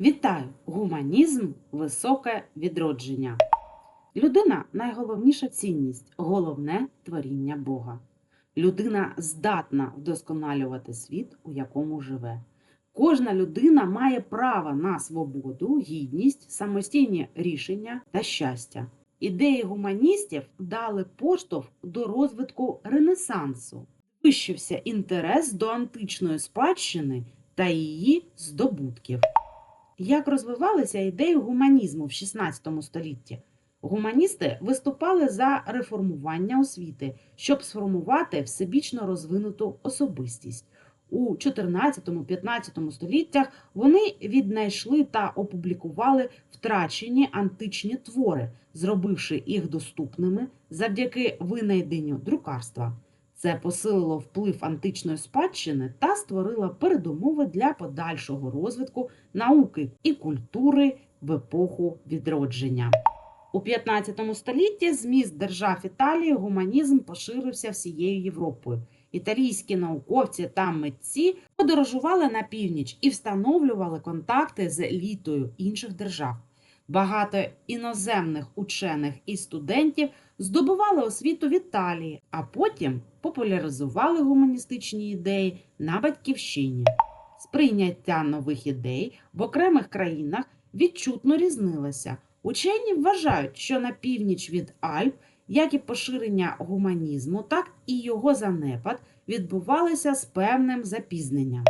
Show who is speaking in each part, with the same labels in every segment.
Speaker 1: Вітаю! Гуманізм високе відродження. Людина найголовніша цінність, головне творіння Бога. Людина здатна вдосконалювати світ, у якому живе. Кожна людина має право на свободу, гідність, самостійні рішення та щастя. Ідеї гуманістів дали поштовх до розвитку Ренесансу. Вищився інтерес до античної спадщини та її здобутків. Як розвивалися ідеї гуманізму в XVI столітті? Гуманісти виступали за реформування освіти, щоб сформувати всебічно розвинуту особистість. У 14-15 століттях вони віднайшли та опублікували втрачені античні твори, зробивши їх доступними завдяки винайденню друкарства. Це посилило вплив античної спадщини та створило передумови для подальшого розвитку науки і культури в епоху відродження. У 15 столітті зміст держав Італії гуманізм поширився всією Європою. Італійські науковці та митці подорожували на північ і встановлювали контакти з елітою інших держав. Багато іноземних учених і студентів здобували освіту в Італії, а потім популяризували гуманістичні ідеї на батьківщині. Сприйняття нових ідей в окремих країнах відчутно різнилося. Учені вважають, що на північ від Альп, як і поширення гуманізму, так і його занепад відбувалися з певним запізненням.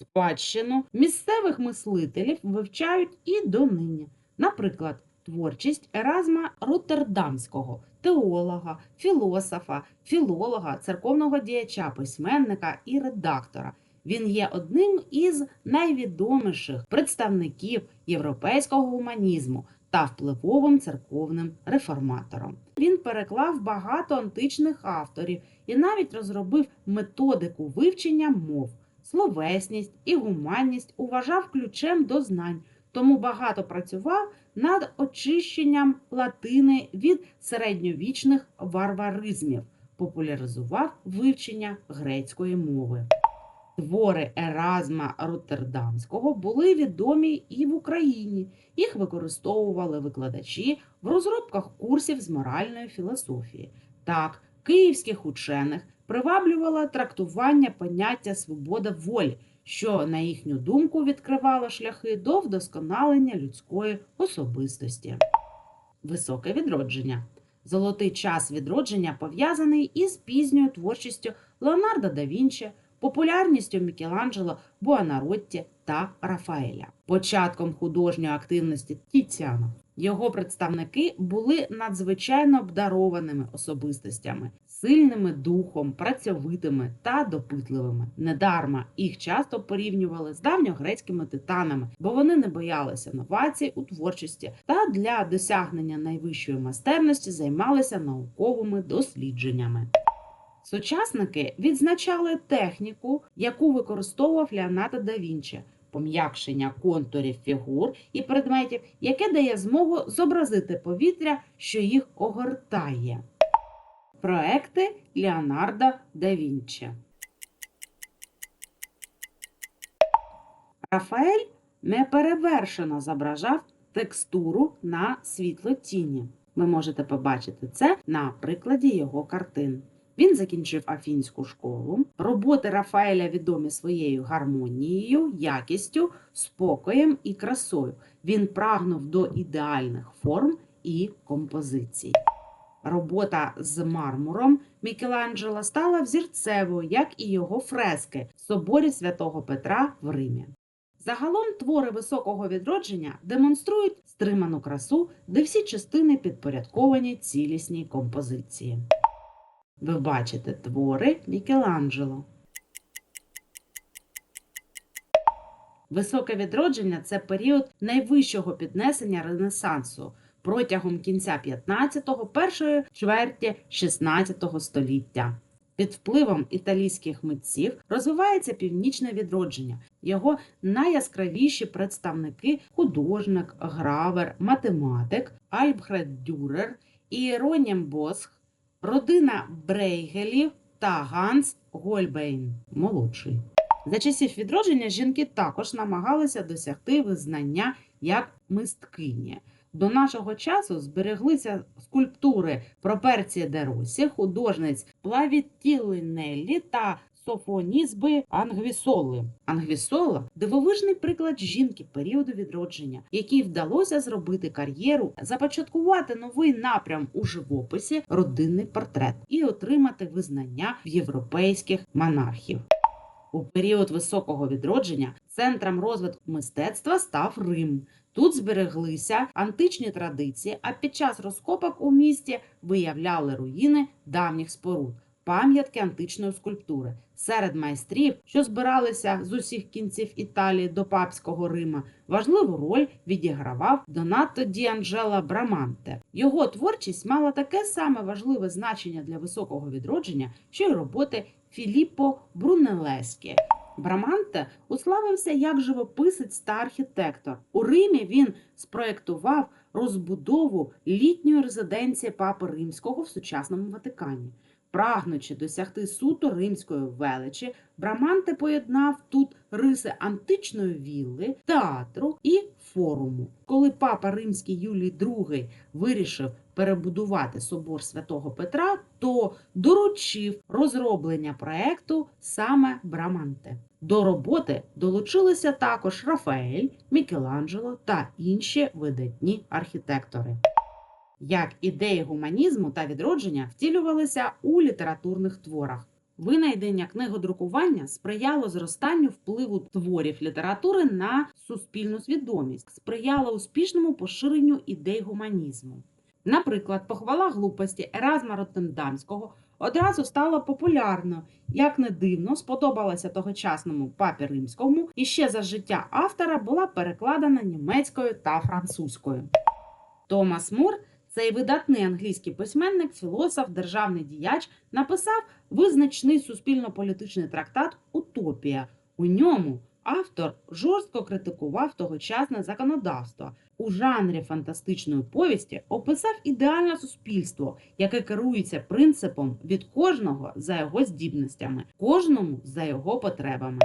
Speaker 1: Спадщину місцевих мислителів вивчають і донині. Наприклад, творчість Еразма Роттердамського, теолога, філософа, філолога, церковного діяча, письменника і редактора. Він є одним із найвідоміших представників європейського гуманізму та впливовим церковним реформатором. Він переклав багато античних авторів і навіть розробив методику вивчення мов. Словесність і гуманність уважав ключем до знань, тому багато працював над очищенням латини від середньовічних варваризмів, популяризував вивчення грецької мови. Твори Еразма Роттердамського були відомі і в Україні. Їх використовували викладачі в розробках курсів з моральної філософії. Так, київських учених приваблювало трактування поняття свобода волі, що, на їхню думку, відкривало шляхи до вдосконалення людської особистості. Високе відродження. Золотий час відродження пов'язаний із пізньою творчістю Леонардо да Вінчі, популярністю Мікеланджело, Буонаротті та Рафаеля, початком художньої активності Тіціана. Його представники були надзвичайно обдарованими особистостями, сильними духом, працьовитими та допитливими. Недарма їх часто порівнювали з давньогрецькими титанами, бо вони не боялися новацій у творчості та для досягнення найвищої майстерності займалися науковими дослідженнями. Сучасники відзначали техніку, яку використовував Леонардо да Вінчі – пом'якшення контурів фігур і предметів, яке дає змогу зобразити повітря, що їх огортає. Проекти Леонардо да Вінчі. Рафаель неперевершено зображав текстуру на світло-тіні. Ви можете побачити це на прикладі його картин. Він закінчив Афінську школу. Роботи Рафаеля відомі своєю гармонією, якістю, спокоєм і красою. Він прагнув до ідеальних форм і композицій. Робота з мармуром Мікеланджело стала взірцевою, як і його фрески в соборі святого Петра в Римі. Загалом твори високого відродження демонструють стриману красу, де всі частини підпорядковані цілісній композиції. Ви бачите твори Мікеланджело. Високе відродження це період найвищого піднесення Ренесансу протягом кінця 15-го, першої чверті 16 століття. Під впливом італійських митців розвивається північне відродження. Його найяскравіші представники художник, гравер, математик Альбхред Дюрер, Іеронім Босх, родина Брейгелів та Ганс Гольбейн молодший. За часів відродження жінки також намагалися досягти визнання як мисткині. До нашого часу збереглися скульптури Проперція де Росі, художниць Плавітілинеллі та Софонізби Ангвісоли. Ангвісола дивовижний приклад жінки періоду відродження, якій вдалося зробити кар'єру, започаткувати новий напрям у живописі, родинний портрет і отримати визнання в європейських монархів. У період високого відродження центром розвитку мистецтва став Рим. Тут збереглися античні традиції, а під час розкопок у місті виявляли руїни давніх споруд, пам'ятки античної скульптури. Серед майстрів, що збиралися з усіх кінців Італії до папського Рима, важливу роль відігравав Донато Ді Анджела Браманте. Його творчість мала таке саме важливе значення для високого відродження, що й роботи Філіппо Брунелескі. Браманте уславився як живописець та архітектор. У Римі він спроєктував розбудову літньої резиденції Папи Римського в сучасному Ватикані. Прагнучи досягти суто римської величі, Браманте поєднав тут риси античної вілли, театру і форуму. Коли папа римський Юлій II вирішив перебудувати собор святого Петра, то доручив розроблення проекту саме Браманте. До роботи долучилися також Рафаель, Мікеланджело та інші видатні архітектори. Як ідеї гуманізму та відродження втілювалися у літературних творах. Винайдення книгодрукування сприяло зростанню впливу творів літератури на суспільну свідомість, сприяло успішному поширенню ідей гуманізму. Наприклад, похвала глупості Еразма Роттердамського одразу стала популярною, як не дивно, сподобалася тогочасному папі римському і ще за життя автора була перекладена німецькою та французькою. Томас Мур, цей видатний англійський письменник, філософ, державний діяч, написав визначний суспільно-політичний трактат Утопія. У ньому автор жорстко критикував тогочасне законодавство. У жанрі фантастичної повісті описав ідеальне суспільство, яке керується принципом від кожного за його здібностями, кожному за його потребами.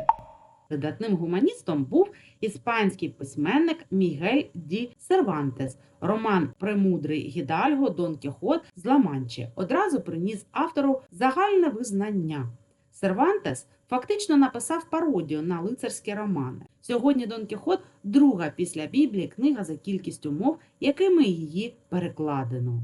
Speaker 1: Видатним гуманістом був іспанський письменник Мігель Ді Сервантес. Роман Премудрий Гідальго Дон Кіхот з Ла-Манчі одразу приніс автору загальне визнання. Сервантес фактично написав пародію на лицарські романи. Сьогодні Дон Кіхот друга після Біблії книга за кількістю мов, якими її перекладено.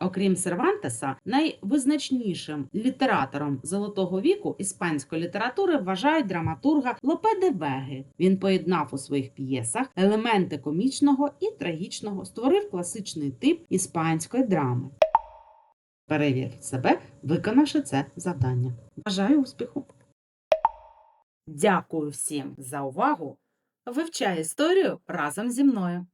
Speaker 1: Окрім Сервантеса, найвизначнішим літератором золотого віку іспанської літератури вважають драматурга Лопе де Веги. Він поєднав у своїх п'єсах елементи комічного і трагічного, створив класичний тип іспанської драми. Перевірте себе, виконавши це завдання. Бажаю успіху! Дякую всім за увагу! Вивчай історію разом зі мною!